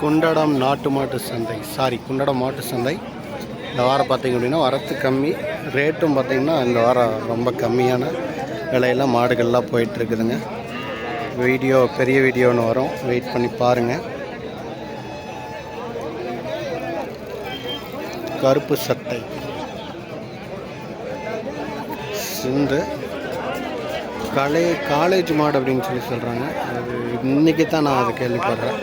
குண்டடம் நாட்டு மாட்டு சந்தை. சாரி குண்டடம் மாட்டு சந்தை. இந்த வாரம் பார்த்தீங்க அப்படின்னா வரத்து கம்மி. ரேட்டும் பார்த்தீங்கன்னா இந்த வாரம் ரொம்ப கம்மியான விலையில மாடுகள்லாம் போயிட்டுருக்குதுங்க. வீடியோ பெரிய வீடியோன்னு வரும். வெயிட் பண்ணி பாருங்கள் கருப்பு சட்டை. சிந்து. கலை காலேஜ் மாடு அப்படின்னு சொல்லி சொல்கிறாங்க அது இன்னைக்கு தான் நான் அதை கேள்விப்படுறேன்.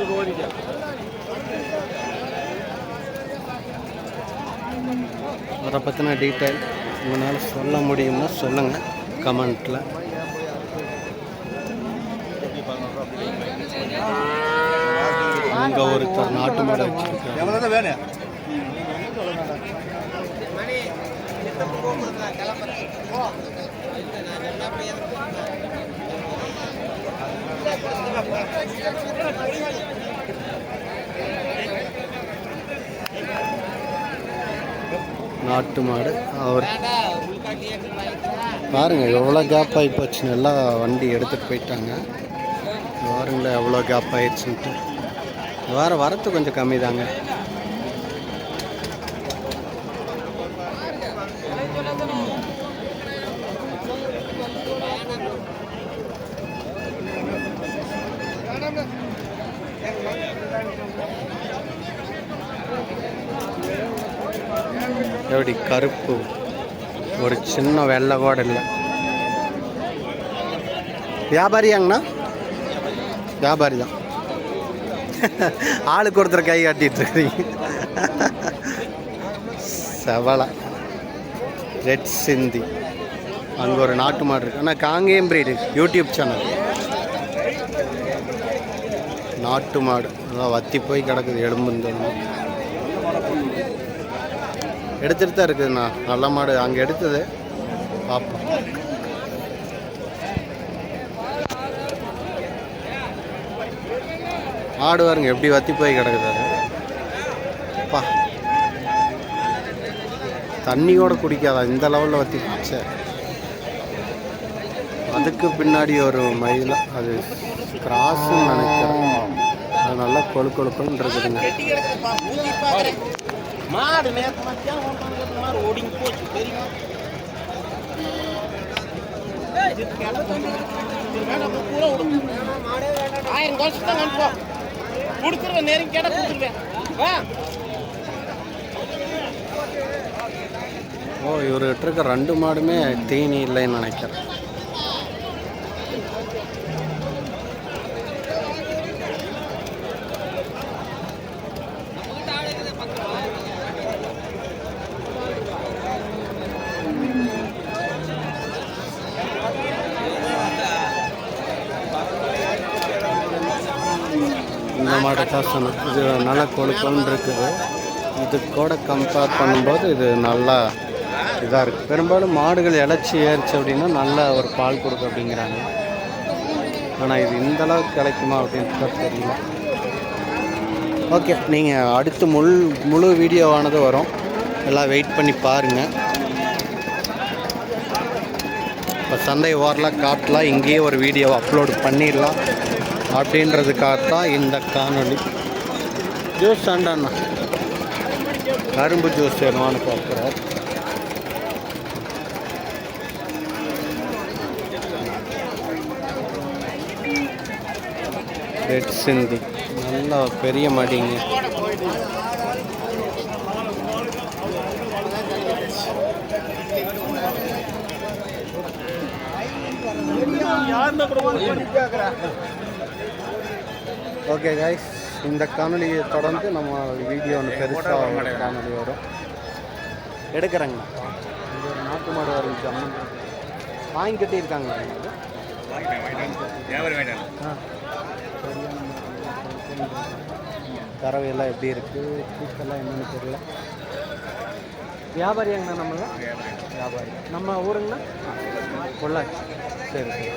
அதை பற்றின டீட்டெயில் உங்களால் சொல்ல முடியும்னா சொல்லுங்கள் கமெண்ட்டில் அங்கே ஒருத்தர் நாட்டு மாடு எவ்வளோ வேணும்? நாட்டு மாடு அவர். பாருங்க எவ்வளோ கேப் ஆகி போச்சுன்னு எல்லாம் வண்டி எடுத்துகிட்டு போயிட்டாங்க. பாருங்களேன் எவ்வளோ கேப் ஆயிடுச்சுன்ட்டு. வேறு வரத்து கொஞ்சம் கம்மி தாங்க எப்படி கருப்பு ஒரு சின்ன வெள்ளை கூட இல்லை வியாபாரியாங்கண்ணா வியாபாரி தான் ஆளுக்கு ஒருத்தர் கை காட்டிட்டு இருக்கிறீங்க செவலை ரெட் சிந்தி அங்கே ஒரு நாட்டு மாடு இருக்குது ஆனால் காங்கேயம் பிரீடு யூடியூப் சேனல் நாட்டு மாடு. அதான் வத்தி போய் கிடக்குது எலும்புன்னு எடுத்துட்டு தான் இருக்குதுண்ணா நல்ல மாடு. அங்கே எடுத்தது. பார்ப்போம் ஆடு பாருங்க எப்படி வத்தி போய் கிடக்குது அப்பா. தண்ணி கூட குடிக்காதா? இந்த லெவலில் வத்தி சார் அதுக்கு பின்னாடி ஒரு மயில். அது கிராஸ்ன்னு நினைக்கிறேன். அது நல்லா கொழு கொழுக்கொழுன்னு இருக்குதுங்க. மாடு ஆயிரம் கோஷம் தான் அனுப்போம் கொடுத்துருவேன் நேரம் கேட்டால் கொடுத்துருவேன். வா. ஓ இவர்கிட்ட இருக்க ரெண்டு மாடுமே தீனி இல்லைன்னு நினைக்கிறேன். இந்த இது நல்லா கொழுக்கொன்னு இருக்குது இது கூட கம்பேர் பண்ணும்போது இது நல்லா இதாக இருக்குது பெரும்பாலும் மாடுகள் இழைச்சி ஏறிச்சு அப்படின்னா நல்ல ஒரு பால் கொடுக்கும் அப்படிங்கிறாங்க. ஆனால் இது இந்த அளவுக்கு கிடைக்குமா அப்படின்ட்டு தெரியல. ஓகே நீங்கள் அடுத்து முழு முழு வீடியோவானது வரும். எல்லாம் வெயிட் பண்ணி பாருங்கள் இப்போ சந்தை ஓரலாம் காட்டலாம் இங்கேயே ஒரு வீடியோவை அப்லோட் பண்ணிடலாம். அப்படின்றதுக்காக தான் இந்த காணொலி ஜூஸ் ஆண்டாண்ணா கரும்பு ஜூஸ் வேணுமான்னு பார்க்குறார். ரெட் சிந்தி நல்லா பெரிய மடிங்க. ஓகே கைஸ் இந்த காணொலியை தொடர்ந்து நம்ம வீடியோ ஒன்று பெருசாக காணொலி வரும். எடுக்கிறேங்க. இங்க ஒரு நாட்டு மாடு வரும் அம்மன். வாங்கி கட்டியிருக்காங்க. கறவையெல்லாம் எப்படி இருக்குது தூக்கெல்லாம் என்னென்னு தெரியல. வியாபாரியாங்கண்ணா நம்மள? வியாபாரி. நம்ம ஊருங்கண்ணா? பொள்ளாச்சி. சரி சரி.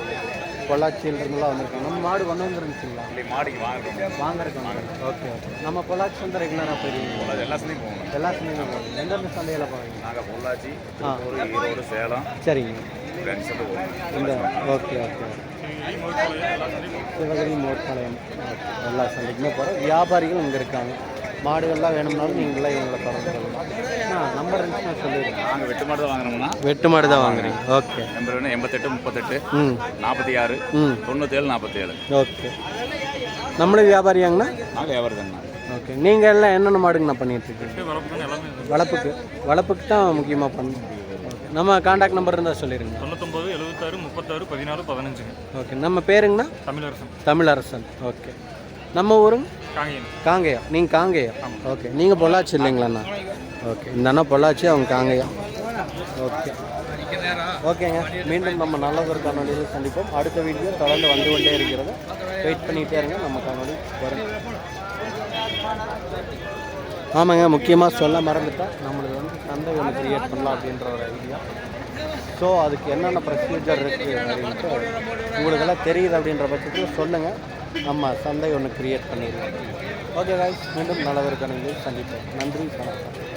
பொள்ளாச்சியிலிருந்துலாம் வந்திருக்கோம் நம்ம மாடு கொண்டு வந்துருந்துச்சுங்களா? வாங்குறதுக்கு வாங்க ஓகே ஓகே. நம்ம பொள்ளாச்சி வந்து ரெகுலராக போயிருக்கீங்க எல்லா சந்தையும் போகணும் எல்லா சந்தையும் போகும் எந்தெந்த சந்தையில் போவீங்க? நாங்கள் பொள்ளாச்சி ஆ. திருப்பூர் ஈரோடு சேலம். சரிங்க. போகணும் இந்த ஓகே ஓகே. சிவகிரி மோட்பாளையம் எல்லா சந்தைக்குமே போகிறோம் வியாபாரிகள் இங்கே இருக்காங்க. மாடுகள்லாம் வேணும்னாலும் நீங்களே இவங்களை தொடர்பு கொள்ளலாம் நம்பர் இருந்துச்சுன்னா சொல்லிடுங்க. நாங்கள் வெட்டு மாடு தான் வாங்கினோம்னா வெட்டு மாடு தான் வாங்குறீங்க. ஓகே. நம்பர் வேணும் எண்பத்தெட்டு முப்பத்தெட்டு ம். நாற்பத்தி ஆறு ம். தொண்ணூற்றேழு நாற்பத்தேழு ஓகே. நம்மளும் வியாபாரியாங்கண்ணா? நாங்கள் வியாபாரம் தாங்கண்ணா. ஓகே. நீங்கள் எல்லாம் என்னென்ன மாடுங்கண்ணா பண்ணிட்டு இருக்கீங்க வளர்ப்புக்கு வளர்ப்புக்கு தான் முக்கியமாக பண்ணணும் ஓகே நம்ம காண்டாக்ட் நம்பர் இருந்தால் சொல்லிடுங்க. தொண்ணூத்தொம்பது எழுபத்தாறு முப்பத்தாறு பதினாறு பதினஞ்சுங்க. ஓகே. நம்ம பேருங்கண்ணா? தமிழரசன். தமிழரசன். ஓகே. நம்ம ஊருங்க காங்கேயம் நீங்கள் காங்கேயம் ஓகே நீங்கள் பொள்ளாச்சி இல்லைங்களாண்ணா ஓகே இந்த அண்ணா பொள்ளாச்சி அவங்க காங்கேயம் ஓகே ஓகேங்க மீண்டும் நம்ம நல்லதொரு காணொலியில் சந்திப்போம். அடுத்த வீடியோ தொடர்ந்து வந்து கொண்டே இருக்கிறது. வெயிட் பண்ணிகிட்டே இருங்க. நம்ம காணொலி வரும். ஆமாங்க. முக்கியமாக சொல்ல மறந்துட்டேன் நம்மளுக்கு வந்து சந்தை ஒன்று கிரியேட் பண்ணலாம் அப்படின்ற ஒரு ஐடியா ஸோ அதுக்கு என்னென்ன ப்ரொசீஜர் இருக்குது அப்படின்ட்டு உங்களுக்கெல்லாம் தெரியுது அப்படின்ற பட்சத்தில் சொல்லுங்கள் நம்ம சந்தை ஒன்று க்ரியேட் பண்ணிடலாம் ஓகே காய்ஸ் மீண்டும் நல்லதற்கான இது சந்திப்போம். நன்றி வணக்கம்.